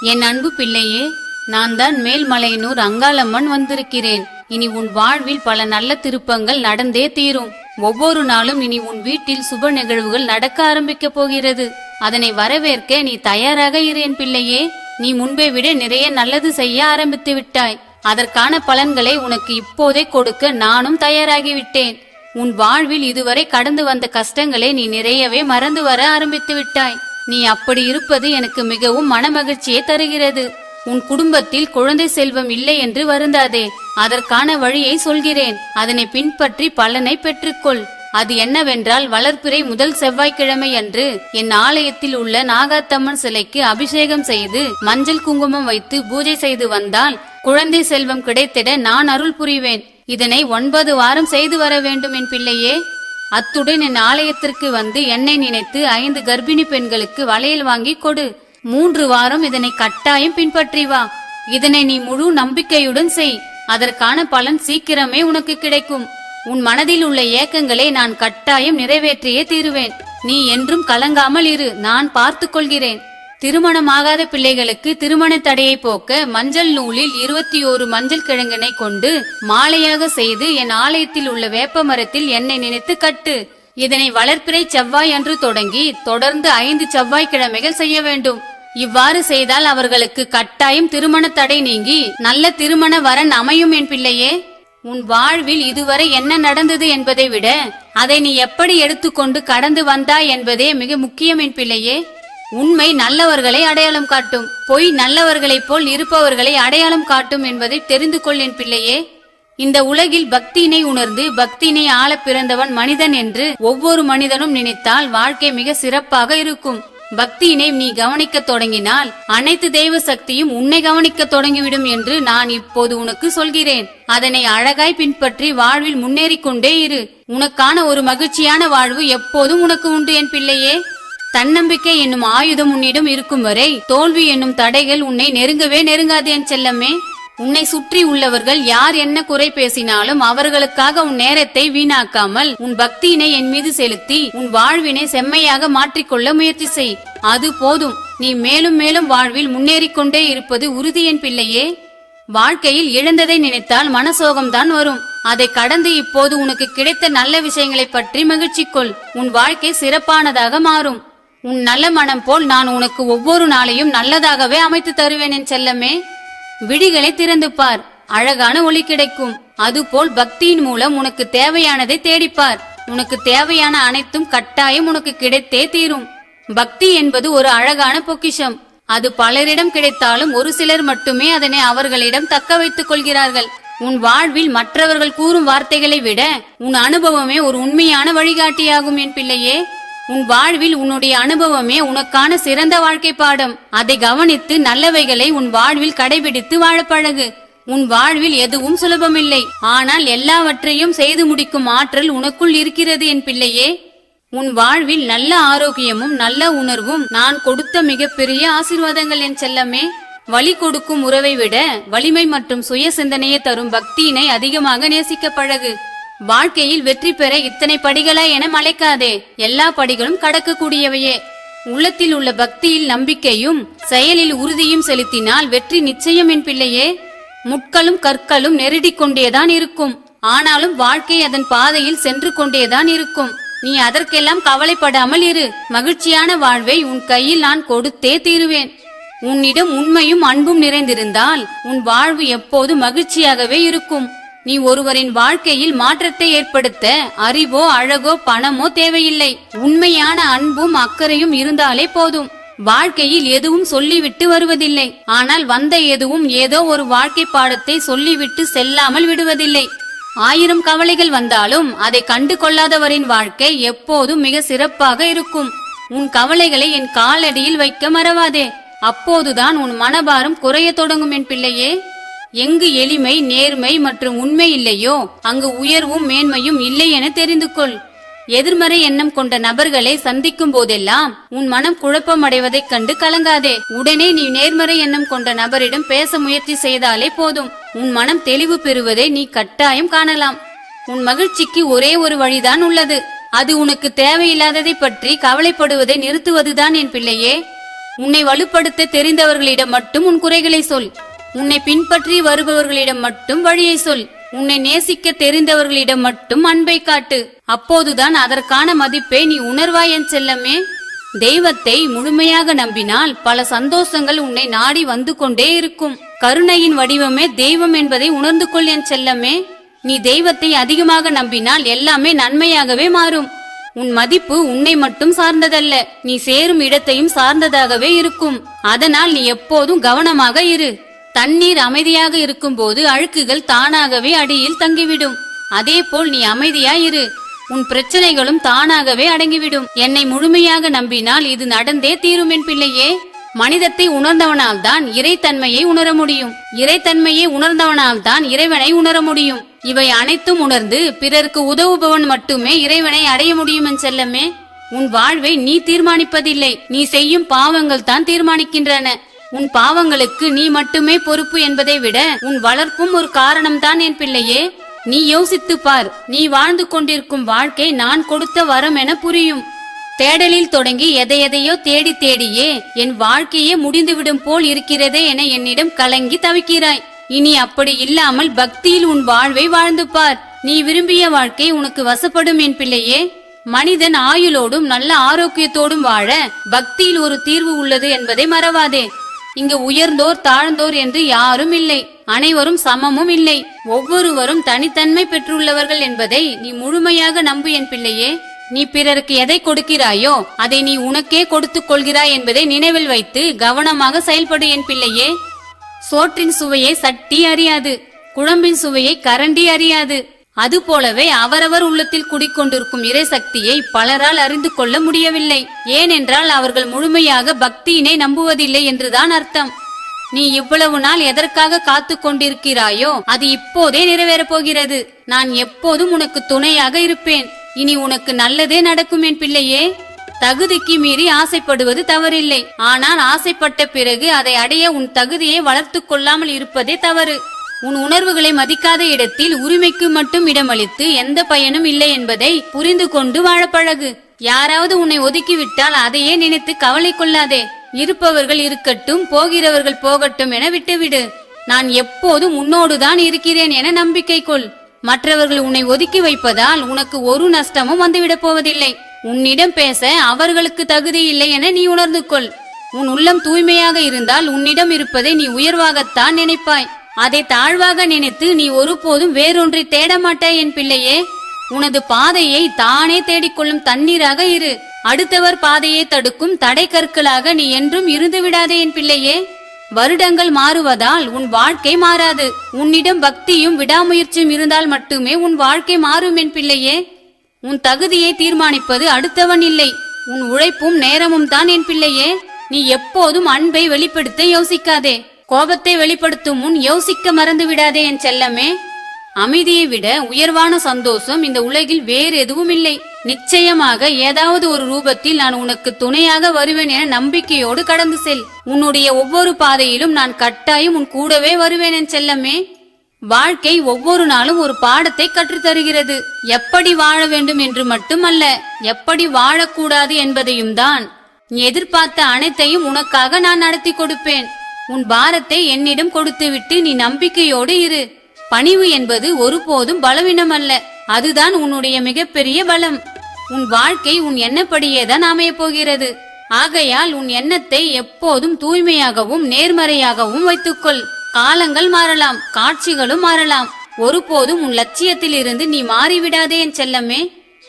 என் அன்பு பிள்ளையே நான் தான் மேல்மலையனூர் அங்காளம்மன் வந்திருக்கிறேன். இனி உன் வாழ்வில் பல நல்ல திருப்பங்கள் நடந்தே தீரும். ஒவ்வொரு நாளும் இனி உன் வீட்டில் சுப நிகழ்வுகள் நடக்க ஆரம்பிக்க போகிறது. அதனை வரவேற்க நீ தயாராக இரு என் பிள்ளையே. நீ முன்பை விட நிறைய நல்லது செய்ய ஆரம்பித்து விட்டாய். அதற்கான பலன்களை உனக்கு இப்போதே கொடுக்க நானும் தயாராகிவிட்டேன் உன் வாழ்வில் இதுவரை கடந்து வந்த கஷ்டங்களை நீ நிறையவே மறந்து வர ஆரம்பித்து விட்டாய். நீ அப்படி இருப்பது எனக்கு மிகவும் மனமகிழ்ச்சியை தருகிறது. உன் குடும்பத்தில் குழந்தை செல்வம் இல்லை என்று வருந்தாதே. அதற்கான வழியை சொல்கிறேன். அதனை பின்பற்றி பலனை பெற்றுக்கொள். அது என்னவென்றால் வளர்ப்பிறை முதல் செவ்வாய்க்கிழமை அன்று என் ஆலயத்தில் உள்ள நாகாத்தம்மன் சிலைக்கு அபிஷேகம் செய்து மஞ்சள் குங்குமம் வைத்து பூஜை செய்து வந்தால் குழந்தை செல்வம் கிடைத்திட நான் அருள் புரிவேன். இதனை ஒன்பது வாரம் செய்து வர வேண்டும் என் பிள்ளையே. அத்துடன் என் ஆலயத்திற்கு வந்து என்னை நினைத்து ஐந்து கர்ப்பிணி பெண்களுக்கு வளையல் வாங்கி கொடு. மூன்று வாரம் இதனை கட்டாயம் பின்பற்றி வா. இதனை நீ முழு நம்பிக்கையுடன் செய். அதற்கான பலன் சீக்கிரமே உனக்கு கிடைக்கும். உன் மனதில் உள்ள ஏக்கங்களை நான் கட்டாயம் நிறைவேற்றியே தீருவேன். நீ என்றும் கலங்காமல் இரு. நான் பார்த்துக் கொள்கிறேன். திருமணமாகாத பிள்ளைகளுக்கு திருமண தடையை போக்க மஞ்சள் நூலில் இருபத்தி ஓரு மஞ்சள் கிழங்கினை கொண்டு மாலையாக செய்து என் ஆலயத்தில் உள்ள வேப்ப மரத்தில் என்னை நினைத்து கட்டு. இதனை வளர்ப்பிறை செவ்வாய் அன்று தொடங்கி தொடர்ந்து ஐந்து செவ்வாய் கிழமைகள் செய்ய வேண்டும். இவ்வாறு செய்தால் அவர்களுக்கு கட்டாயம் திருமண தடை நீங்கி நல்ல திருமண வரன் அமையும் என் பிள்ளையே. உன் வாழ்வில் இதுவரை என்ன நடந்தது என்பதை விட அதை நீ எப்படி எடுத்துக்கொண்டு கடந்து வந்தாய் என்பதே மிக முக்கியம் என் பிள்ளையே. உண்மை நல்லவர்களை அடையாளம் காட்டும். பொய் நல்லவர்களைப் போல் இருப்பவர்களை அடையாளம் காட்டும் என்பதை தெரிந்து கொள் என் பிள்ளையே. இந்த உலகில் பக்தியினை உணர்ந்து பக்தியினை ஆள பிறந்தவன் மனிதன் என்று ஒவ்வொரு மனிதனும் நினைத்தால் வாழ்க்கை மிக சிறப்பாக இருக்கும். பக்தியினை நீ கவனிக்க தொடங்கினால் அனைத்து தெய்வ சக்தியும் உன்னை கவனிக்க தொடங்கிவிடும் என்று நான் இப்போது உனக்கு சொல்கிறேன். அதனை அழகாய் பின்பற்றி வாழ்வில் முன்னேறிக் கொண்டே இரு. உனக்கான ஒரு மகிழ்ச்சியான வாழ்வு எப்போதும் உனக்கு உண்டு என் பிள்ளையே. தன்னம்பிக்கை என்னும் ஆயுதம் உன்னிடம் இருக்கும் வரை தோல்வி என்னும் தடைகள் உன்னை நெருங்கவே நெருங்காது என் செல்லமே. உன்னை சுற்றி உள்ளவர்கள் யார் என்ன குறை பேசினாலும் அவர்களுக்காக உன் நேரத்தை வீணாக்காமல் உன் பக்தியினை என் மீது செலுத்தி உன் வாழ்வினை செம்மையாக மாற்றிக்கொள்ள முயற்சி செய். அது போதும். நீ மேலும் மேலும் வாழ்வில் முன்னேறிக்கொண்டே இருப்பது உறுதி என் பிள்ளையே. வாழ்க்கையில் இழந்ததை நினைத்தால் மனசோகம்தான் வரும். அதை கடந்து இப்போது உனக்கு கிடைத்த நல்ல விஷயங்களை பற்றி மகிழ்ச்சி கொள். உன் வாழ்க்கை சிறப்பானதாக மாறும். உன் நல்ல மனம் போல் நான் உனக்கு ஒவ்வொரு நாளையும் நல்லதாகவே அமைத்து தருவேன் என் செல்லமே. விழிகளை திறந்து பார். அழகான ஒளி கிடைக்கும். அதுபோல் பக்தியின் மூலம் உனக்கு தேவையானதை தேடிப்பார். உனக்கு தேவையான அனைத்தும் கட்டாயம் உனக்கு கிடைத்தே தீரும். பக்தி என்பது ஒரு அழகான பொக்கிஷம். அது பலரிடம் கிடைத்தாலும் ஒரு சிலர் மட்டுமே அதனை அவர்களிடம் தக்க வைத்துக் கொள்கிறார்கள். உன் வாழ்வில் மற்றவர்கள் கூறும் வார்த்தைகளை விட உன் அனுபவமே ஒரு உண்மையான வழிகாட்டியாகும் என் பிள்ளையே. உன் வாழ்வில் உன்னுடைய அனுபவமே உனக்கான சிறந்த வாழ்க்கை பாடம். அதை கவனித்து நல்லவைகளை உன் வாழ்வில் கடைபிடித்து வாழ பழகு. உன் வாழ்வில் எதுவும் சுலபமில்லை. ஆனால் எல்லாவற்றையும் செய்து முடிக்கும் ஆற்றல் உனக்குள் இருக்கிறது என் பிள்ளையே. உன் வாழ்வில் நல்ல ஆரோக்கியமும் நல்ல உணர்வும் நான் கொடுத்த மிகப்பெரிய ஆசீர்வாதங்கள் என் செல்லமே. வழி கொடுக்கும் உறவை விட வலிமை மற்றும் சுய சிந்தனையை தரும் பக்தியினை அதிகமாக நேசிக்க பழகு. வாழ்க்கையில் வெற்றி பெற இத்தனை படிகளா என மலைக்காதே. எல்லா படிகளும் கடக்கக்கூடியவையே. உள்ளத்தில் உள்ள பக்தியில் நம்பிக்கையும் செயலில் உறுதியும் செலுத்தினால் வெற்றி நிச்சயம் என் பிள்ளையே. முட்களும் கற்களும் நெருடி கொண்டேதான் இருக்கும். ஆனாலும் வாழ்க்கை அதன் பாதையில் சென்று கொண்டேதான் இருக்கும். நீ அதற்கெல்லாம் கவலைப்படாமல் இரு. மகிழ்ச்சியான வாழ்வை உன் கையில் நான் கொடுத்தே தீருவேன். உன்னிடம் உண்மையும் அன்பும் நிறைந்திருந்தால் உன் வாழ்வு எப்போது மகிழ்ச்சியாகவே இருக்கும். நீ ஒருவரின் வாழ்க்கையில் மாற்றத்தை ஏற்படுத்த அறிவோ அழகோ பணமோ தேவையில்லை. உண்மையான அன்பும் அக்கறையும் இருந்தாலே போதும். வாழ்க்கையில் எதுவும் சொல்லிவிட்டு வருவதில்லை. ஆனால் வந்த எதுவும் ஏதோ ஒரு வாழ்க்கை பாடத்தை சொல்லிவிட்டு செல்லாமல் விடுவதில்லை. ஆயிரம் கவலைகள் வந்தாலும் அதை கண்டு கொள்ளாதவரின் வாழ்க்கை எப்போதும் மிக சிறப்பாக இருக்கும். உன் கவலைகளை என் காலடியில் வைக்க மறவாதே. அப்போதுதான் உன் மனபாரம் குறைய தொடங்கும் என் பிள்ளையே. எங்கு எளிமை நேர்மை மற்றும் உண்மை இல்லையோ அங்கு உயர்வும் மேன்மையும் இல்லை என தெரிந்து கொள் எதிர்மறை எண்ணம் கொண்ட நபர்களை சந்திக்கும் போதெல்லாம் உன் மனம் குழப்பம் அடைவதைக் கண்டு கலங்காதே. உடனே நீ நேர்மறை எண்ணம் கொண்ட நபரிடம் பேச முயற்சி செய்தாலே போதும். உன் மனம் தெளிவு பெறுவதை நீ கட்டாயம் காணலாம். உன் மகிழ்ச்சிக்கு ஒரே ஒரு வழிதான் உள்ளது. அது உனக்கு தேவையில்லாததை பற்றி கவலைப்படுவதை நிறுத்துவதுதான் என் பிள்ளையே. உன்னை வலுப்படுத்த தெரிந்தவர்களிடம் மட்டும் உன் குறைகளை சொல். உன்னை பின்பற்றி வருபவர்களிடம் மட்டும் வழியை சொல். உன்னை நேசிக்க தெரிந்தவர்களிடம் மட்டும் அன்பை காட்டு. அப்போதுதான் அதற்கான மதிப்பை நீ உணர்வாய் என் செல்லமே. தெய்வத்தை முழுமையாக நம்பினால் பல சந்தோஷங்கள் உன்னை நாடி வந்து கொண்டே இருக்கும். கருணையின் வடிவமே தெய்வம் என்பதை உணர்ந்து கொள் என் செல்லமே. நீ தெய்வத்தை அதிகமாக நம்பினால் எல்லாமே நன்மையாகவே மாறும். உன் மதிப்பு உன்னை மட்டும் சார்ந்ததல்ல. நீ சேரும் இடத்தையும் சார்ந்ததாகவே இருக்கும். அதனால் நீ எப்போதும் கவனமாக இரு. தண்ணீர் அமைதியாக இருக்கும்போது அழுக்குகள் தானாகவே அடியில் தங்கிவிடும். அதேபோல் நீ அமைதியாயிரு உன் பிரச்சனைகளும் தானாகவே அடங்கிவிடும். என்னை முழுமையாக நம்பினால் இது நடந்தே தீரும் என் பிள்ளையே. மனிதத்தை உணர்ந்தவனால் தான் இறைத்தன்மையை உணர முடியும். இறைத்தன்மையை உணர்ந்தவனால் தான் இறைவனை உணர முடியும். இவை அனைத்தும் உணர்ந்து பிறருக்கு உதவுபவன் மட்டுமே இறைவனை அடைய முடியும் என் செல்லமே. உன் வாழ்வை நீ தீர்மானிப்பதில்லை. நீ செய்யும் பாவங்கள் தான் தீர்மானிக்கின்றன. உன் பாவங்களுக்கு நீ மட்டுமே பொறுப்பு என்பதை விட உன் வளர்ப்பும் ஒரு காரணம்தான் என் பிள்ளையே. நீ யோசித்துப் பார் நீ வாழ்ந்து கொண்டிருக்கும் வாழ்க்கை நான் கொடுத்த வரம் என புரியும். தேடலில் தொடங்கி எதை எதையோ தேடி தேடியே என் வாழ்க்கையே முடிந்துவிடும் போல் இருக்கிறதே என என்னிடம் கலங்கி தவிக்கிறாய். இனி அப்படி இல்லாமல் பக்தியில் உன் வாழ்வை வாழ்ந்து பார். நீ விரும்பிய வாழ்க்கை உனக்கு வசப்படும் என் பிள்ளையே. மனிதன் ஆயுளோடும் நல்ல ஆரோக்கியத்தோடும் வாழ பக்தியில் ஒரு தீர்வு உள்ளது என்பதை மறவாதே. இங்கு உயர்ந்தோர் தாழ்ந்தோர் என்று யாரும் இல்லை. அனைவரும் சமமும் இல்லை. ஒவ்வொருவரும் தனித்தன்மை பெற்றுள்ளவர்கள் என்பதை நீ முழுமையாக நம்பு என் பிள்ளையே. நீ பிறருக்கு எதை கொடுக்கிறாயோ அதை நீ உனக்கே கொடுத்துக் கொள்கிறாய் என்பதை நினைவில் வைத்து கவனமாக செயல்படு என் பிள்ளையே. சோற்றின் சுவையை சட்டி அறியாது. குழம்பின் சுவையை கரண்டி அறியாது. அதுபோலவே அவரவர் உள்ளத்தில் குடிக்கொண்டிருக்கும் இறை சக்தியை பலரால் அறிந்து கொள்ள முடியவில்லை. ஏனென்றால் அவர்கள் முழுமையாக பக்தியினை நம்புவதில்லை என்றுதான் அர்த்தம். நீ இவ்வளவு நாள் எதற்காக காத்து கொண்டிருக்கிறாயோ அது இப்போதே நிறைவேறப் போகிறது. நான் எப்போதும் உனக்கு துணையாக இருப்பேன். இனி உனக்கு நல்லதே நடக்கும் என் பிள்ளையே. தகுதிக்கு மீறி ஆசைப்படுவது தவறில்லை. ஆனால் ஆசைப்பட்ட பிறகு அதை அடைய உன் தகுதியை வளர்த்து கொள்ளாமல் இருப்பதே தவறு. உன் உணர்வுகளை மதிக்காத இடத்தில் உரிமைக்கு மட்டும் இடமளித்து எந்த பயனும் இல்லை என்பதை புரிந்து கொண்டு வாழப்பழகு யாராவது உன்னை ஒதுக்கிவிட்டால் அதையே நினைத்து கவலை கொள்ளாதே. இருப்பவர்கள் இருக்கட்டும் போகிறவர்கள் போகட்டும் என விட்டுவிடு. நான் எப்போதும் உன்னோடுதான் இருக்கிறேன் என நம்பிக்கை கொள். மற்றவர்கள் உன்னை ஒதுக்கி வைப்பதால் உனக்கு ஒரு நஷ்டமும் வந்துவிடப் போவதில்லை. உன்னிடம் பேச அவர்களுக்கு தகுதி இல்லை என நீ உணர்ந்து கொள். உன் உள்ளம் தூய்மையாக இருந்தால் உன்னிடம் இருப்பதை நீ உயர்வாகத்தான் நினைப்பாய். அதை தாழ்வாக நினைத்து நீ ஒருபோதும் வேறொன்றை தேட மாட்டாய் என் பிள்ளையே. உனது பாதையை தானே தேடிக்கொள்ளும் தண்ணீராக இரு. அடுத்தவர் பாதையை தடுக்கும் தடை கற்களாக நீ என்றும் இருந்து விடாதே என் பிள்ளையே. வருடங்கள் மாறுவதால் உன் வாழ்க்கை மாறாது. உன்னிடம் பக்தியும் விடாமுயற்சியும் இருந்தால் மட்டுமே உன் வாழ்க்கை மாறும் என் பிள்ளையே. உன் தகுதியை தீர்மானிப்பது அடுத்தவன் இல்லை. உன் உழைப்பும் நேரமும் தான் என் பிள்ளையே. நீ எப்போதும் அன்பை வெளிப்படுத்த யோசிக்காதே. கோபத்தை வெளிப்படுத்தும் முன் யோசிக்க மறந்து விடாதே என் செல்லமே. அமைதியை விட உயர்வான சந்தோஷம் இந்த உலகில் வேறு எதுவும் இல்லை நிச்சயமாக ஏதாவது ஒரு ரூபத்தில் நான் உனக்கு துணையாக வருவேன் என நம்பிக்கையோடு கடந்து செல். உன்னுடைய ஒவ்வொரு பாதையிலும் நான் கட்டாயம் உன் கூடவே வருவேன் என் செல்லமே. வாழ்க்கை ஒவ்வொரு நாளும் ஒரு பாடத்தை கற்றுத்தருகிறது. எப்படி வாழ வேண்டும் என்று மட்டுமல்ல எப்படி வாழக்கூடாது என்பதையும் தான் நீ எதிர்பார்த்த அனைத்தையும் உனக்காக நான் நடத்தி கொடுப்பேன். உன் பாரத்தை என்னிடம் கொடுத்துவிட்டு நீ நம்பிக்கையோடு இரு. பணிவு என்பது ஒருபோதும் பலவீனம் அல்ல அதுதான் உன்னுடைய மிகப்பெரிய பலம். உன் வாழ்க்கை உன் எண்ணப்படியேதான் அமையப் போகிறது ஆகையால் உன் எண்ணத்தை எப்போதும் தூய்மையாகவும் நேர்மறையாகவும் வைத்துக்கொள். காலங்கள் மாறலாம் காட்சிகளும் மாறலாம். ஒருபோதும் உன் லட்சியத்தில் இருந்து நீ மாறிவிடாதே என் செல்லமே.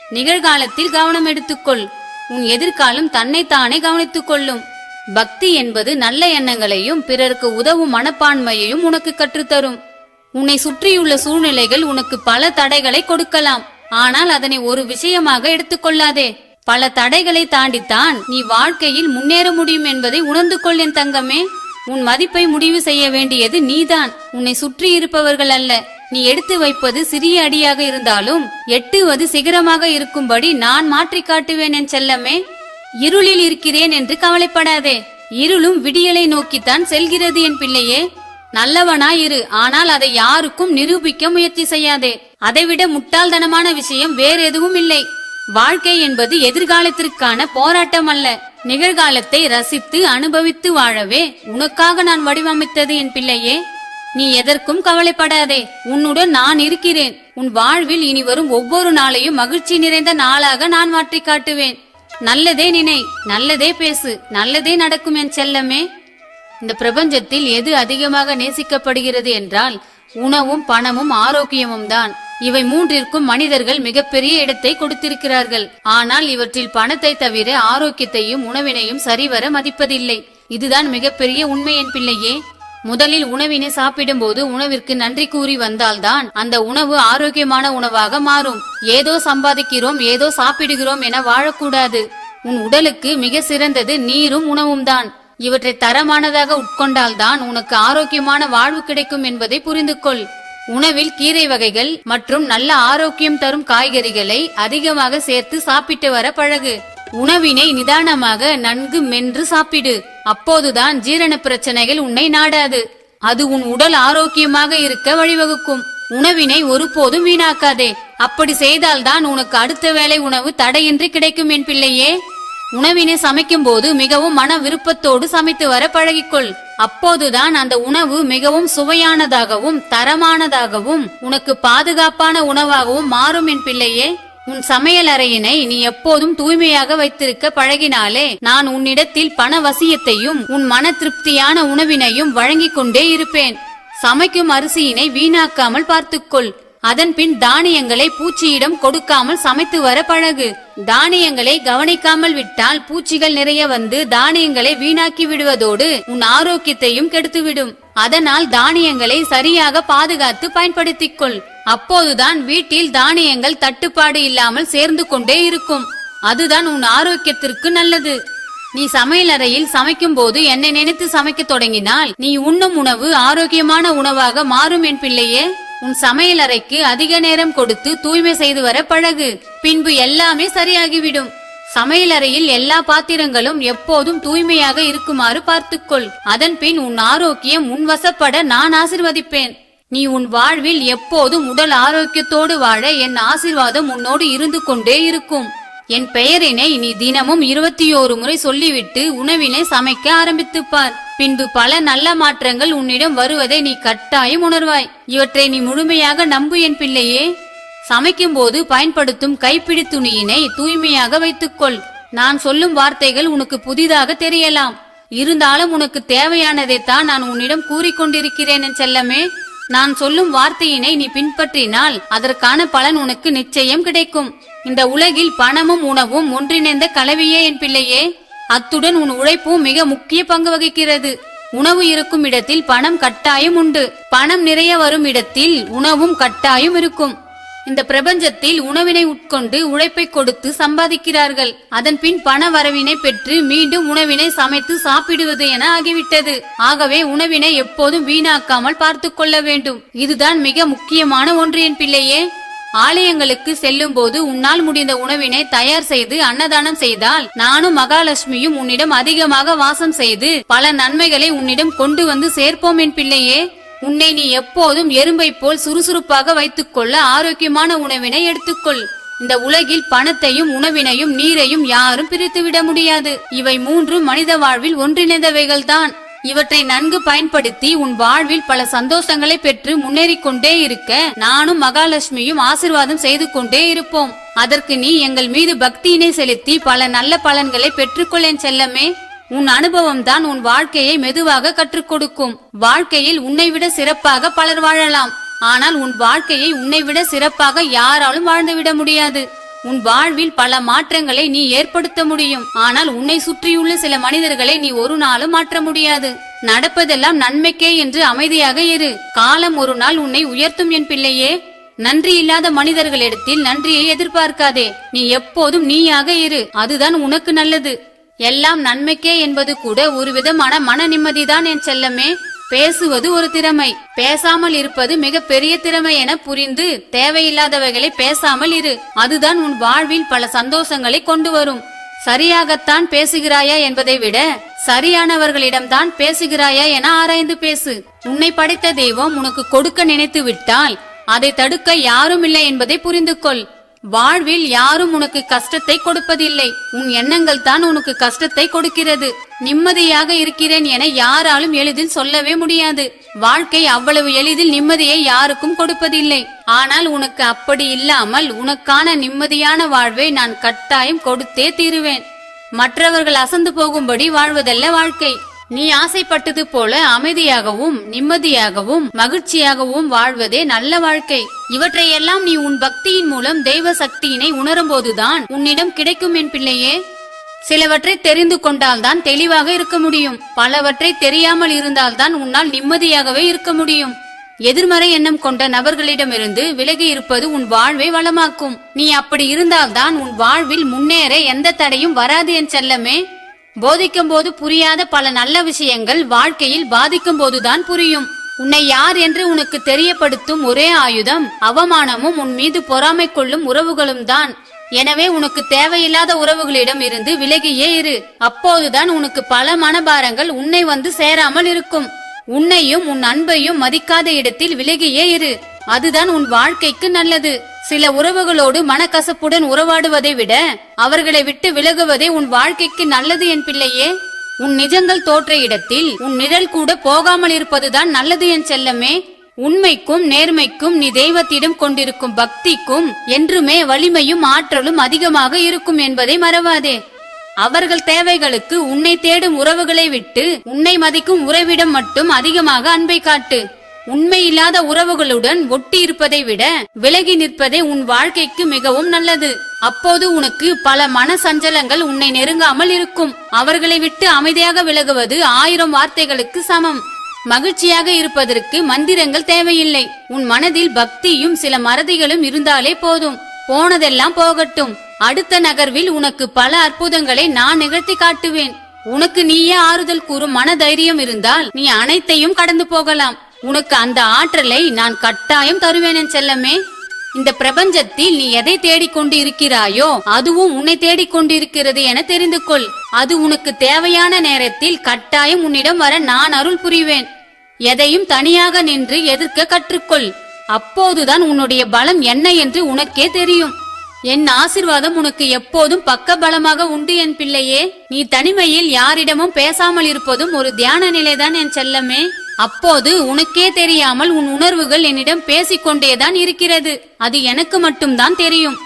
நிகழ்காலத்தில் கவனம் எடுத்துக்கொள். உன் எதிர்காலம் தன்னைத்தானே கவனித்துக் கொள்ளும் பக்தி என்பது நல்ல எண்ணங்களையும் பிறருக்கு உதவும் மனப்பான்மையையும் உனக்கு கற்றுத்தரும். உன்னை சுற்றியுள்ள சூழ்நிலைகள் உனக்கு பல தடைகளை கொடுக்கலாம். ஆனால் அதனை ஒரு விஷயமாக எடுத்துக்கொள்ளாதே. பல தடைகளை தாண்டித்தான் நீ வாழ்க்கையில் முன்னேற முடியும் என்பதை உணர்ந்து கொள் என் தங்கமே. உன் மதிப்பை முடிவு செய்ய வேண்டியது நீதான். உன்னை சுற்றி இருப்பவர்கள் அல்ல. நீ எடுத்து வைப்பது சிறிய அடியாக இருந்தாலும் எட்டுவது சிகரமாக இருக்கும்படி நான் மாற்றி காட்டுவேன் என் செல்லமே. இருளில் இருக்கிறேன் என்று கவலைப்படாதே. இருளும் விடியலை நோக்கித்தான் செல்கிறது என் பிள்ளையே. நல்லவனாயிரு ஆனால் அதை யாருக்கும் நிரூபிக்க முயற்சி செய்யாதே. அதைவிட முட்டாள்தனமான விஷயம் வேற எதுவும் இல்லை. வாழ்க்கை என்பது எதிர்காலத்திற்கான போராட்டம் அல்ல. நிகழ்காலத்தை ரசித்து அனுபவித்து வாழவே உனக்காக நான் வடிவமைத்தது என் பிள்ளையே. நீ எதற்கும் கவலைப்படாதே. உன்னுடன் நான் இருக்கிறேன். உன் வாழ்வில் இனி வரும் ஒவ்வொரு நாளையும் மகிழ்ச்சி நிறைந்த நாளாக நான் மாற்றி காட்டுவேன் நல்லதே நினை நல்லதே பேசு நல்லதே நடக்கும் என் செல்லமே. இந்த பிரபஞ்சத்தில் எது அதிகமாக நேசிக்கப்படுகிறது என்றால் உணவும் பணமும் ஆரோக்கியமும் தான். இவை மூன்றிற்கும் மனிதர்கள் மிகப்பெரிய இடத்தை கொடுத்திருக்கிறார்கள். ஆனால் இவற்றில் பணத்தை தவிர ஆரோக்கியத்தையும் உணவினையும் சரிவர மதிப்பதில்லை. இதுதான் மிகப்பெரிய உண்மை என் பிள்ளையே. முதலில் உணவினை சாப்பிடும்போது உணவிற்கு நன்றி கூறி வந்தால்தான் அந்த உணவு ஆரோக்கியமான உணவாக மாறும். ஏதோ சம்பாதிக்கிறோம் ஏதோ சாப்பிடுகிறோம் என வாழக்கூடாது. உன் உடலுக்கு மிக சிறந்தது நீரும் உணவும் தான். இவற்றை தரமானதாக உட்கொண்டால்தான் உனக்கு ஆரோக்கியமான வாழ்வு கிடைக்கும் என்பதை புரிந்து கொள் உணவில் கீரை வகைகள் மற்றும் நல்ல ஆரோக்கியம் தரும் காய்கறிகளை அதிகமாக சேர்த்து சாப்பிட்டு வர பழகு. உணவினை நிதானமாக நன்கு மென்று சாப்பிடு. அப்போதுதான் ஜீரண பிரச்சனைகள் உன்னை நாடாது. அது உன் உடல் ஆரோக்கியமாக இருக்க வழிவகுக்கும். உணவினை ஒருபோதும் வீணாக்காதே. அப்படி செய்தால்தான் உனக்கு அடுத்த வேளை உணவு தடையின்றி கிடைக்கும் என் பிள்ளையே. உணவினை சமைக்கும் போது மிகவும் மன விருப்பத்தோடு சமைத்து வர பழகிக்கொள். அப்போதுதான் அந்த உணவு மிகவும் சுவையானதாகவும் தரமானதாகவும் உனக்கு பாதுகாப்பான உணவாகவும் மாறும் என் பிள்ளையே. உன் சமையல் அறையினை நீ எப்போதும் தூய்மையாக வைத்திருக்க பழகினாலே நான் உன்னிடத்தில் பண வசியத்தையும் உன் மன திருப்தியான உணவினையும் வழங்கிக் கொண்டே இருப்பேன். சமைக்கும் அரிசியினை வீணாக்காமல் பார்த்துக்கொள். அதன் பின் தானியங்களை பூச்சியிடம் கொடுக்காமல் சமைத்து வர பழகு. தானியங்களை கவனிக்காமல் விட்டால் பூச்சிகள் நிறைய வந்து தானியங்களை வீணாக்கி விடுவதோடு உன் ஆரோக்கியத்தையும் கெடுத்துவிடும். அதனால் தானியங்களை சரியாக பாதுகாத்து பயன்படுத்திக் கொள் அப்போதுதான் வீட்டில் தானியங்கள் தட்டுப்பாடு இல்லாமல் சேர்ந்து கொண்டே இருக்கும். அதுதான் உன் ஆரோக்கியத்திற்கு நல்லது. நீ சமையலறையில் சமைக்கும் போது என்னை நினைத்து சமைக்க தொடங்கினால் நீ உண்ணும் உணவு ஆரோக்கியமான உணவாக மாறும் என் பிள்ளையே. உன் சமையலறைக்கு அதிக நேரம் கொடுத்து தூய்மை செய்து வர பழகு. பின்பு எல்லாமே சரியாகிவிடும். சமையலறையில் எல்லா பாத்திரங்களும் எப்போதும் தூய்மையாக இருக்குமாறு பார்த்துக்கொள். அதன் பின் உன் ஆரோக்கியம் உன் வசப்பட நான் ஆசிர்வதிப்பேன். நீ உன் வாழ்வில் எப்போதும் உடல் ஆரோக்கியத்தோடு வாழ என் ஆசிர்வாதம் உன்னோடு இருந்து கொண்டே இருக்கும். என் பெயரினை நீ தினமும் இருபத்தி ஓரு முறை சொல்லிவிட்டு உணவினை சமைக்க ஆரம்பித்துப்பார். பின்பு பல நல்ல மாற்றங்கள் உன்னிடம் வருவதை நீ கட்டாயம் உணர்வாய். இவற்றை நீ முழுமையாக நம்பு என் பிள்ளையே. சமைக்கும் போது பயன்படுத்தும் கைப்பிடி துணியினை தூய்மையாக வைத்துக்கொள். நான் சொல்லும் வார்த்தைகள் உனக்கு புதிதாக தெரியலாம். இருந்தாலும் உனக்கு தேவையானதைத்தான் நான் உன்னிடம் கூறிக்கொண்டிருக்கிறேன் செல்லமே. நான் சொல்லும் வார்த்தையினை நீ பின்பற்றினால் அதற்கான பலன் உனக்கு நிச்சயம் கிடைக்கும். இந்த உலகில் பணமும் உணவும் ஒன்றிணைந்த கலவையே என் பிள்ளையே. அத்துடன் உன் உழைப்பும் மிக முக்கிய பங்கு வகிக்கிறது. உணவு இருக்கும் இடத்தில் பணம் கட்டாயம் உண்டு. பணம் நிறைய வரும் இடத்தில் உணவும் கட்டாயம் இருக்கும். இந்த பிரபஞ்சத்தில் உணவினை உட்கொண்டு உழைப்பை கொடுத்து சம்பாதிக்கிறார்கள். அதன் பின் பண வரவினை பெற்று மீண்டும் உணவினை சமைத்து சாப்பிடுவது என ஆகிவிட்டது. ஆகவே உணவினை எப்போதும் வீணாக்காமல் பார்த்து கொள்ள வேண்டும். இதுதான் மிக முக்கியமான ஒன்று என் பிள்ளையே. ஆலயங்களுக்கு செல்லும் போது உன்னால் முடிந்த உணவினை தயார் செய்து அன்னதானம் செய்தால் நானும் மகாலட்சுமியும் உன்னிடம் அதிகமாக வாசம் செய்து பல நன்மைகளை உன்னிடம் கொண்டு வந்து சேர்ப்போம் என் பிள்ளையே. உன்னை நீ எப்போதும் எறும்பை போல் சுறுசுறுப்பாக வைத்துக் கொள்ள ஆரோக்கியமான உணவினை எடுத்துக்கொள். இந்த உலகில் பணத்தையும் உணவினையும் நீரையும் யாரும் பிரித்துவிட முடியாது. இவை மூன்றும் மனித வாழ்வில் ஒன்றிணைந்தவைகள் தான் இவற்றை நன்கு பயன்படுத்தி உன் வாழ்வில் பல சந்தோஷங்களை பெற்று முன்னேறிக் கொண்டே இருக்க நானும் மகாலட்சுமியும் ஆசிர்வாதம் செய்து கொண்டே இருப்போம். அதற்கு நீ எங்கள் மீது பக்தியினை செலுத்தி பல நல்ல பலன்களை பெற்றுக்கொள்ளேன் செல்லமே. உன் அனுபவம் தான் உன் வாழ்க்கையை மெதுவாக கற்றுக் கொடுக்கும். வாழ்க்கையில் உன்னை விட சிறப்பாக பலர் வாழலாம். ஆனால் உன் வாழ்க்கையை உன்னை விட சிறப்பாக யாராலும் வாழ்ந்துவிட முடியாது. உன் வாழ்வில் பல மாற்றங்களை நீ ஏற்படுத்த முடியும். ஆனால் உன்னை சுற்றியுள்ள சில மனிதர்களை நீ ஒரு நாளும் மாற்ற முடியாது. நடப்பதெல்லாம் நன்மைக்கே என்று அமைதியாக இரு. காலம் ஒரு நாள் உன்னை உயர்த்தும் என் பிள்ளையே. நன்றி இல்லாத மனிதர்களிடத்தில் நன்றியை எதிர்பார்க்காதே. நீ எப்போதும் நீயாக இரு. அதுதான் உனக்கு நல்லது. எல்லாம் நன்மைக்கே என்பது கூட ஒரு விதமான மன நிம்மதிதான் என் செல்லமே. பேசுவது ஒரு திறமை. பேசாமல் இருப்பது மிக பெரிய திறமை என புரிந்து தேவையில்லாதவைகளை பேசாமல் இரு. அதுதான் உன் வாழ்வில் பல சந்தோஷங்களை கொண்டு வரும். சரியாகத்தான் பேசுகிறாயா என்பதை விட சரியானவர்களிடம்தான் பேசுகிறாயா என ஆராய்ந்து பேசு. உன்னை படைத்த தெய்வம் உனக்கு கொடுக்க நினைத்து விட்டால் அதை தடுக்க யாரும் இல்லை என்பதை புரிந்து கொள் வாழ்வில் யாரும் உனக்கு கஷ்டத்தை கொடுப்பதில்லை. உன் எண்ணங்கள் தான் உனக்கு கஷ்டத்தை கொடுக்கிறது. நிம்மதியாக இருக்கிறேன் என யாராலும் எளிதில் சொல்லவே முடியாது. வாழ்க்கை அவ்வளவு எளிதில் நிம்மதியை யாருக்கும் கொடுப்பதில்லை. ஆனால் உனக்கு அப்படி இல்லாமல் உனக்கான நிம்மதியான வாழ்வை நான் கட்டாயம் கொடுத்தே தீருவேன். மற்றவர்கள் அசந்து போகும்படி வாழ்வதல்ல வாழ்க்கை. நீ ஆசைப்பட்டது போல அமைதியாகவும் நிம்மதியாகவும் மகிழ்ச்சியாகவும் வாழ்வதே நல்ல வாழ்க்கை. இவற்றையெல்லாம் நீ உன் பக்தியின் மூலம் தெய்வ சக்தியினை உணரும்போதுதான் உன்னிடம் கிடைக்கும் என் பிள்ளையே. சிலவற்றை தெரிந்து கொண்டால்தான் தெளிவாக இருக்க முடியும். பலவற்றை தெரியாமல் இருந்தால்தான் உன்னால் நிம்மதியாகவே இருக்க முடியும். எதிர்மறை எண்ணம் கொண்ட நபர்களிடமிருந்து விலகி இருப்பது உன் வாழ்வை வளமாக்கும். நீ அப்படி இருந்தால்தான் உன் வாழ்வில் முன்னேற எந்த தடையும் வராது என் செல்லமே. போதிக்கும் போது புரியாத பல நல்ல விஷயங்கள் வாழ்க்கையில் பாதிக்கும் போதுதான் புரியும். உன்னை யார் என்று உனக்கு தெரியப்படுத்தும் ஒரே ஆயுதம் அவமானமும் உன் மீது பொறாமை கொள்ளும் உறவுகளும் தான். எனவே உனக்கு தேவையில்லாத உறவுகளிடம் இருந்து விலகியே இரு. அப்போதுதான் உனக்கு பல மனபாரங்கள் உன்னை வந்து சேராமல் இருக்கும். உன்னையும் உன் அன்பையும் மதிக்காத இடத்தில் விலகியே இரு. அதுதான் உன் வாழ்க்கைக்கு நல்லது. சில உறவுகளோடு மனக்கசப்புடன் உறவாடுவதை விட அவர்களை விட்டு விலகுவதே உன் வாழ்க்கைக்கு நல்லது என் பிள்ளையே. உன் நிஜங்கள் தோற்ற இடத்தில் உன் நிழல் கூட போகாமல் இருப்பதுதான் நல்லது என் செல்லமே. உண்மைக்கும் நேர்மைக்கும் நீ தெய்வத்திடம் கொண்டிருக்கும் பக்திக்கும் என்றுமே வலிமையும் ஆற்றலும் அதிகமாக இருக்கும் என்பதை மறவாதே. அவர்கள் தேவைகளுக்கு உன்னை தேடும் உறவுகளை விட்டு உன்னை மதிக்கும் உறவிடம் மட்டும் அதிகமாக அன்பை காட்டு. உண்மையில்லாத உறவுகளுடன் ஒட்டி இருப்பதை விட விலகி நிற்பதே உன் வாழ்க்கைக்கு மிகவும் நல்லது. அப்போது உனக்கு பல மன சஞ்சலங்கள் உன்னை நெருங்காமல் இருக்கும். அவர்களை விட்டு அமைதியாக விலகுவது ஆயிரம் வார்த்தைகளுக்கு சமம். மகிழ்ச்சியாக இருப்பதற்கு மந்திரங்கள் தேவையில்லை. உன் மனதில் பக்தியும் சில மறதிகளும் இருந்தாலே போதும். போனதெல்லாம் போகட்டும். அடுத்த நகர்வில் உனக்கு பல அற்புதங்களை நான் நிகழ்த்தி காட்டுவேன். உனக்கு நீயே ஆறுதல் கூறும் மன தைரியம் இருந்தால் நீ அனைத்தையும் கடந்து போகலாம். உனக்கு அந்த ஆற்றலை நான் கட்டாயம் தருவேன் செல்லமே. இந்த பிரபஞ்சத்தில் நீ எதை தேடிக்கொண்டு இருக்கிறாயோ அதுவும் உன்னை தேடிக்கொண்டு இருக்கிறது என தெரிந்து கொள். அது உனக்கு தேவையான நேரத்தில் கட்டாயம் உன்னிடம் வர நான் அருள் புரிவேன். எதையும் தனியாக நின்று எதிர்க்க கற்றுக்கொள். அப்போதுதான் உன்னுடைய பலம் என்ன என்று உனக்கே தெரியும். என் ஆசிர்வாதம் உனக்கு எப்போதும் பக்க பலமாக உண்டு என் பிள்ளையே. நீ தனிமையில் யாரிடமும் பேசாமல் இருப்பதும் ஒரு தியான நிலைதான் என் செல்லமே. அப்போது உனக்கே தெரியாமல் உன் உணர்வுகள் என்னிடம் பேசிக்கொண்டேதான் இருக்கிறது. அது எனக்கு மட்டும்தான் தெரியும்.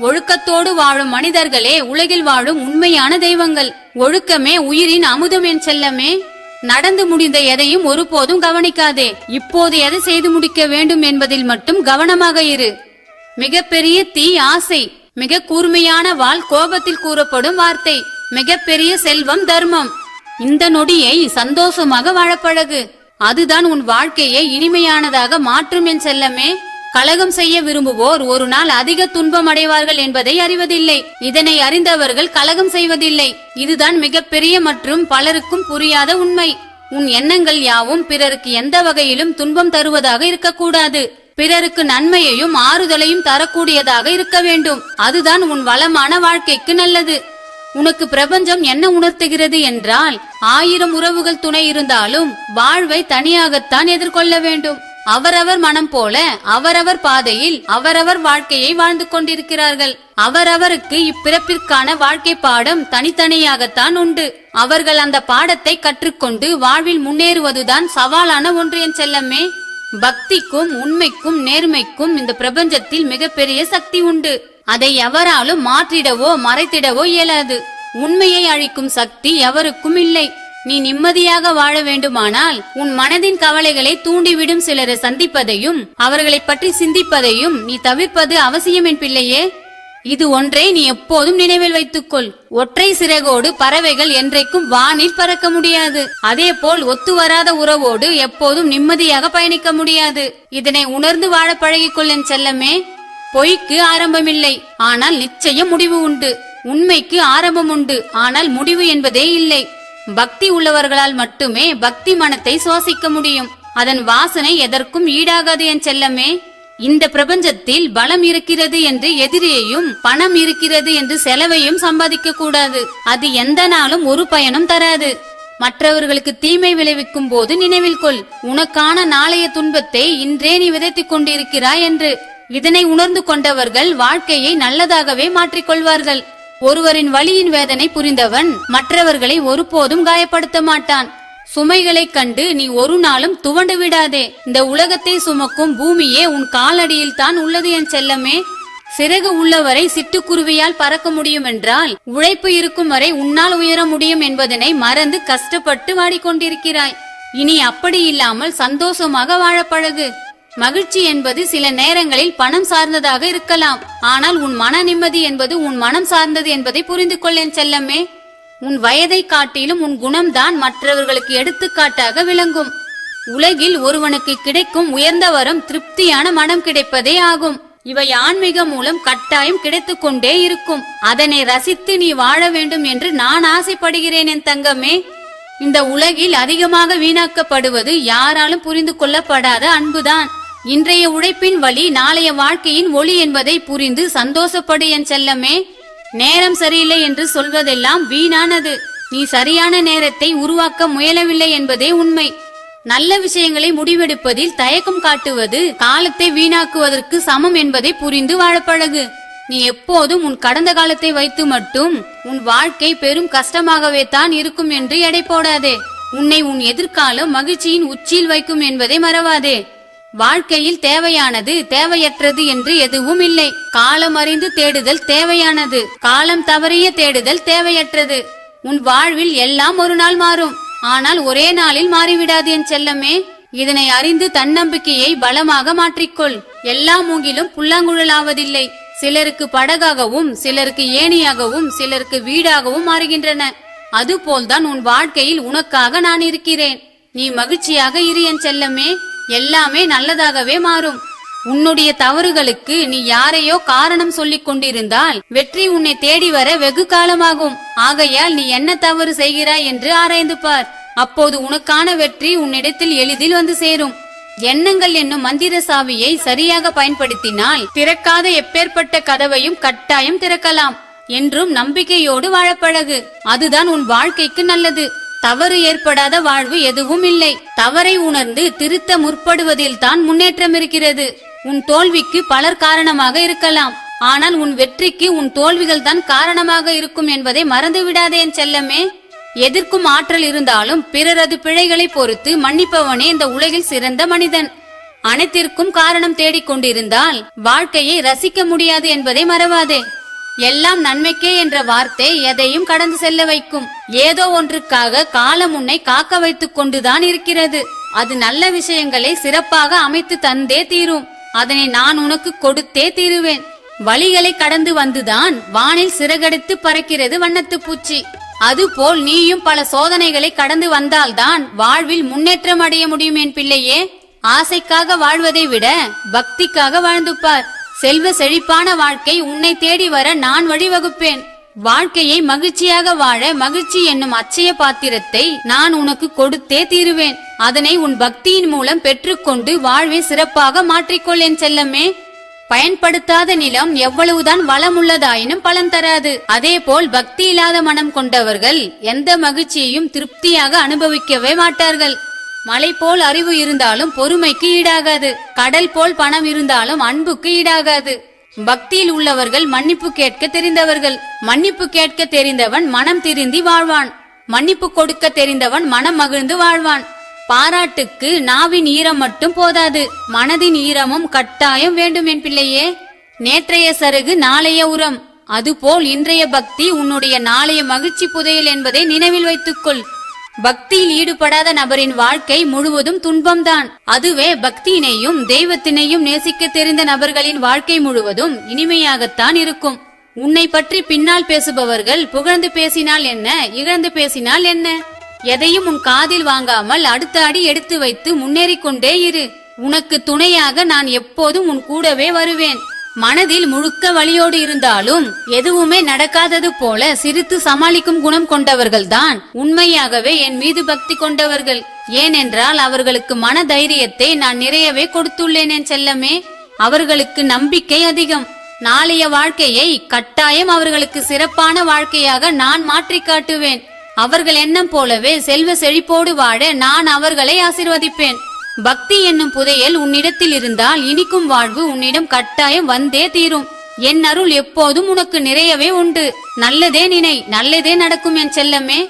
ஒழுக்கத்தோடு வாழும் மனிதர்களே உலகில் வாழும் உண்மையான தெய்வங்கள். ஒழுக்கமே உயிரின் அமுதம் என் செல்லமே. நடந்து முடிந்த எதையும் ஒருபோதும் கவனிக்காதே. இப்போது எதை செய்து முடிக்க வேண்டும் என்பதில் மட்டும் கவனமாக இரு. மிகப்பெரிய தீ ஆசை மிக கூர்மையான வாள் கோபத்தில் கூறப்படும் வார்த்தை மிகப்பெரிய செல்வம் தர்மம். இந்த நொடியை சந்தோஷமாக வாழப்பழகு. அதுதான் உன் வாழ்க்கையை இனிமையானதாக மாற்றும் என் செல்லமே. கலகம் செய்ய விரும்புவோர் ஒரு நாள் அதிக துன்பம் அடைவார்கள் என்பதை அறிவதில்லை. இதனை அறிந்தவர்கள் கலகம் செய்வதில்லை. இதுதான் மிகப்பெரிய மற்றும் பலருக்கும் புரியாத உண்மை. உன் எண்ணங்கள் யாவும் பிறருக்கு எந்த வகையிலும் துன்பம் தருவதாக இருக்கக்கூடாது. பிறருக்கு நன்மையையும் ஆறுதலையும் தரக்கூடியதாக இருக்க வேண்டும். அதுதான் உன் வளமான வாழ்க்கைக்கு நல்லது. உனக்கு பிரபஞ்சம் என்ன உணர்த்துகிறது என்றால் ஆயிரம் உறவுகள் துணை இருந்தாலும் வாழ்வை தனியாகத்தான் எதிர்கொள்ள வேண்டும். அவரவர் மனம் போல அவரவர் பாதையில் அவரவர் வாழ்க்கையை வாழ்ந்து கொண்டிருக்கிறார்கள். அவரவருக்கு இப்பிறப்பிற்கான வாழ்க்கை பாடம் தனித்தனியாகத்தான் உண்டு. அவர்கள் அந்த பாடத்தை கற்றுக்கொண்டு வாழ்வில் முன்னேறுவதுதான் சவாலான ஒன்று என் செல்லமே. பக்திக்கும் உண்மைக்கும் நேர்மைக்கும் இந்த பிரபஞ்சத்தில் மிகப்பெரிய சக்தி உண்டு. அதை எவராலும் மாற்றிடவோ மறைத்திடவோ இயலாது. உண்மையை அழிக்கும் சக்தி எவருக்கும் இல்லை. நீ நிம்மதியாக வாழ வேண்டுமானால் உன் மனதின் கவலைகளை தூண்டிவிடும் சிலரை சந்திப்பதையும் அவர்களை பற்றி சிந்திப்பதையும் நீ தவிர்ப்பது அவசியம் என் பிள்ளையே. இது ஒன்றை நீ எப்போதும் நினைவில் வைத்துக்கொள். ஒற்றை சிறகோடு பறவைகள் என்றைக்கும் வானில் பறக்க முடியாது. அதே போல் ஒத்து வராத உறவோடு எப்போதும் நிம்மதியாக பயணிக்க முடியாது. இதனை உணர்ந்து வாழ பழகிக்கொள் என் செல்லமே பொய்க்கு ஆரம்பமில்லை. ஆனால் நிச்சயம் முடிவு உண்டு. உண்மைக்கு ஆரம்பம் உண்டு. ஆனால் முடிவு என்பதே இல்லை. பக்தி உள்ளவர்களால் மட்டுமே பக்தி மனத்தை சுவாசிக்க முடியும். அதன் வாசனை எதற்கும் ஈடாகாது என் செல்லமே. இந்த பிரபஞ்சத்தில் பலம் இருக்கிறது என்று எதிரியையும் பணம் இருக்கிறது என்று செலவையும் சம்பாதிக்க கூடாது. அது எந்த நாளும் ஒரு பயனும் தராது. மற்றவர்களுக்கு தீமை விளைவிக்கும் போது நினைவில் கொள். உனக்கான நாளைய துன்பத்தை இன்றே நீ விதைத்துக் கொண்டிருக்கிறாய் என்று. இதனை உணர்ந்து கொண்டவர்கள் வாழ்க்கையை நல்லதாகவே மாற்றிக்கொள்வார்கள் ஒருவரின் வழியின் வேதனை புரிந்தவன் மற்றவர்களை ஒருபோதும் காயப்படுத்த மாட்டான். சுமைகளைக் கண்டு நீ ஒரு நாளும் துவண்டு விடாதே. இந்த உலகத்தை சுமக்கும் பூமியே உன் காலடியில் தான் உள்ளது என் செல்லமே. சிறகு உள்ளவரை சிட்டுக்குருவியால் பறக்க முடியும் என்றால் உழைப்பு இருக்கும் வரை உன்னால் உயர முடியும் என்பதனை மறந்து கஷ்டப்பட்டு வாடிக்கொண்டிருக்கிறாய். இனி அப்படி இல்லாமல் சந்தோஷமாக வாழ பழகு. மகிழ்ச்சி என்பது சில நேரங்களில் பணம் சார்ந்ததாக இருக்கலாம். ஆனால் உன் மன நிம்மதி என்பது உன் மனம் சார்ந்தது என்பதை புரிந்து கொள்ளேன் செல்லமே. உன் வயதை காட்டிலும் உன் குணம்தான் மற்றவர்களுக்கு எடுத்துக்காட்டாக விளங்கும். உலகில் ஒருவனுக்கு கிடைக்கும் உயர்ந்த வரம் திருப்தியான மனம் கிடைப்பதே ஆகும். இவை ஆன்மீக மூலம் கட்டாயம் கிடைத்துக்கொண்டே இருக்கும். அதனை ரசித்து நீ வாழ வேண்டும் என்று நான் ஆசைப்படுகிறேன் என் தங்கமே. இந்த உலகில் அதிகமாக வீணாக்கப்படுவது யாராலும் புரிந்து கொள்ளப்படாத அன்புதான். இன்றைய உழைப்பின் வழி நாளைய வாழ்க்கையின் ஒளி என்பதை புரிந்து சந்தோஷப்படு என் செல்லமே. நேரம் சரியில்லை என்று சொல்வதெல்லாம் வீணானது. நீ சரியான நேரத்தை உருவாக்க முயலவில்லை என்பதே உண்மை. நல்ல விஷயங்களை முடிவெடுப்பதில் தயக்கம் காட்டுவது காலத்தை வீணாக்குவதற்கு சமம் என்பதை புரிந்து வாழப்பழகு. நீ எப்போதும் உன் கடந்த காலத்தை வைத்து மட்டும் உன் வாழ்க்கை பெரும் கஷ்டமாகவே தான் இருக்கும் என்று எடை போடாதே. உன்னை உன் எதிர்காலம் மகிழ்ச்சியின் உச்சியில் வைக்கும் என்பதை மறவாதே. வாழ்க்கையில் தேவையானது தேவையற்றது என்று எதுவும் இல்லை. காலம் அறிந்து தேடுதல் தேவையானது. காலம் தவறிய தேடுதல் தேவையற்றது. உன் வாழ்வில் எல்லாம் ஒரு நாள் மாறும். ஆனால் ஒரே நாளில் மாறிவிடாது என் செல்லமே. இதனை அறிந்து தன்னம்பிக்கையை பலமாக மாற்றிக்கொள். எல்லா மூங்கிலும் புல்லாங்குழலாவதில்லை. சிலருக்கு படகாகவும் சிலருக்கு ஏணியாகவும் சிலருக்கு வீடாகவும் மாறுகின்றன. அதுபோல்தான் உன் வாழ்க்கையில் உனக்காக நான் இருக்கிறேன். நீ மகிழ்ச்சியாக இரு என் செல்லமே. எல்லாமே நல்லதாகவே மாறும். உன்னுடைய தவறுகளுக்கு நீ யாரையோ காரணம் சொல்லிக் கொண்டிருந்தால் வெற்றி உன்னை தேடி வர வெகு காலமாகும். ஆகையால் நீ என்ன தவறு செய்கிறாய் என்று ஆராய்ந்து பார் அப்போது உனக்கான வெற்றி உன்னிடத்தில் எளிதில் வந்து சேரும். எண்ணங்கள் என்னும் மந்திர சாவியை சரியாக பயன்படுத்தினால் திறக்காத எப்பேற்பட்ட கதவையும் கட்டாயம் திறக்கலாம். என்றும் நம்பிக்கையோடு வாழப்பழகு. அதுதான் உன் வாழ்க்கைக்கு நல்லது. தவறு ஏற்படாத வாழ்வு எதுவும் இல்லை. தவறை உணர்ந்து திருத்த முற்படுவதில் தான் முன்னேற்றம் இருக்கிறது. உன் தோல்விக்கு பலர் காரணமாக இருக்கலாம். ஆனால் உன் வெற்றிக்கு உன் தோல்விகள் தான் காரணமாக இருக்கும் என்பதை மறந்து விடாதே என் செல்லமே. எதிர்க்கும் ஆற்றல் இருந்தாலும் பிறரது பிழைகளை பொறுத்து மன்னிப்பவனே இந்த உலகில் சிறந்த மனிதன். அனைத்திற்கும் காரணம் தேடிக்கொண்டிருந்தால் வாழ்க்கையை ரசிக்க முடியாது என்பதை மறவாதே. எல்லாம் நன்மைக்கே என்ற வார்த்தை எதையும் கடந்து செல்ல வைக்கும். ஏதோ ஒன்றுக்காக காலம் உன்னை காக்க வைத்துக் கொண்டுதான் இருக்கிறது. அது நல்ல விஷயங்களை சிறப்பாக அமைத்து தந்தே தீரும். அதனை நான் உனக்கு கொடுத்தே தீருவேன். வழிகளை கடந்து வந்துதான் வானில் சிறகடித்து பறக்கிறது வண்ணத்து பூச்சி. அதுபோல் நீயும் பல சோதனைகளை கடந்து வந்தால்தான் வாழ்வில் முன்னேற்றம் அடைய முடியும் என் பிள்ளையே. ஆசைக்காக வாழ்வதை விட பக்திக்காக வாழ்ந்துப்பார். செல்வ செழிப்பான வாழ்க்கை உன்னை தேடி வர நான் வழிவகுப்பேன். வாழ்க்கையை மகிழ்ச்சியாக வாழ மகிழ்ச்சி என்னும் அச்சய பாத்திரத்தை நான் உனக்கு கொடுத்தே தீருவேன். அதனை உன் பக்தியின் மூலம் பெற்றுக்கொண்டு வாழ்வை சிறப்பாக மாற்றிக்கொள் என் செல்லமே. பயன்படுத்தாத நிலம் எவ்வளவுதான் வளம் உள்ளதாயினும் பலன் தராது. அதேபோல் பக்தி இல்லாத மனம் கொண்டவர்கள் எந்த மகிழ்ச்சியையும் திருப்தியாக அனுபவிக்கவே மாட்டார்கள். மலை போல் அறிவு இருந்தாலும் பொறுமைக்கு ஈடாகாது. கடல் போல் பணம் இருந்தாலும் அன்புக்கு ஈடாகாது. பக்தியில் உள்ளவர்கள் மன்னிப்பு கேட்க தெரிந்தவர்கள். மன்னிப்பு கேட்க தெரிந்தவன் மனம் திருந்தி வாழ்வான். மன்னிப்பு கொடுக்க தெரிந்தவன் மனம் மகிழ்ந்து வாழ்வான். பாராட்டுக்கு நாவின் ஈரம் மட்டும் போதாது. மனதின் ஈரமும் கட்டாயம் வேண்டும் என் பிள்ளையே. நேற்றைய சருகு நாளைய உரம். அதுபோல் இன்றைய பக்தி உன்னுடைய நாளைய மகிழ்ச்சி புதையல் என்பதை நினைவில் வைத்துக்கொள். பக்தியில் ஈடுபடாத நபரின் வாழ்க்கை முழுவதும் துன்பம்தான். அதுவே பக்தியினையும் தெய்வத்தினையும் நேசிக்க தெரிந்த நபர்களின் வாழ்க்கை முழுவதும் இனிமையாகத்தான் இருக்கும். உன்னை பற்றி பின்னால் பேசுபவர்கள் புகழ்ந்து பேசினால் என்ன இகழ்ந்து பேசினால் என்ன? எதையும் உன் காதில் வாங்காமல் அடுத்த அடி எடுத்து வைத்து முன்னேறிக் கொண்டே இரு. உனக்கு துணையாக நான் எப்போதும் உன் கூடவே வருவேன். மனதில் முழுக்க வழியோடு இருந்தாலும் எதுவுமே நடக்காதது போல சிரித்து சமாளிக்கும் குணம் கொண்டவர்கள்தான் உண்மையாகவே என் மீது பக்தி கொண்டவர்கள். ஏனென்றால் அவர்களுக்கு மன தைரியத்தை நான் நிறையவே கொடுத்துள்ளேன் என் செல்லமே. அவர்களுக்கு நம்பிக்கை அதிகம். நாளைய வாழ்க்கையை கட்டாயம் அவர்களுக்கு சிறப்பான வாழ்க்கையாக நான் மாற்றி காட்டுவேன். அவர்கள் எண்ணம் போலவே செல்வ செழிப்போடு வாழ நான் அவர்களை ஆசிர்வதிப்பேன். பக்தி என்னும் புதையல் உன்னிடத்தில் இருந்தால் இனிக்கும் வாழ்வு உன்னிடம் கட்டாயம் வந்தே தீரும். என் அருள் எப்போதும் உனக்கு நிறையவே உண்டு. நல்லதே நினை நல்லதே நடக்கும் என் செல்லமே.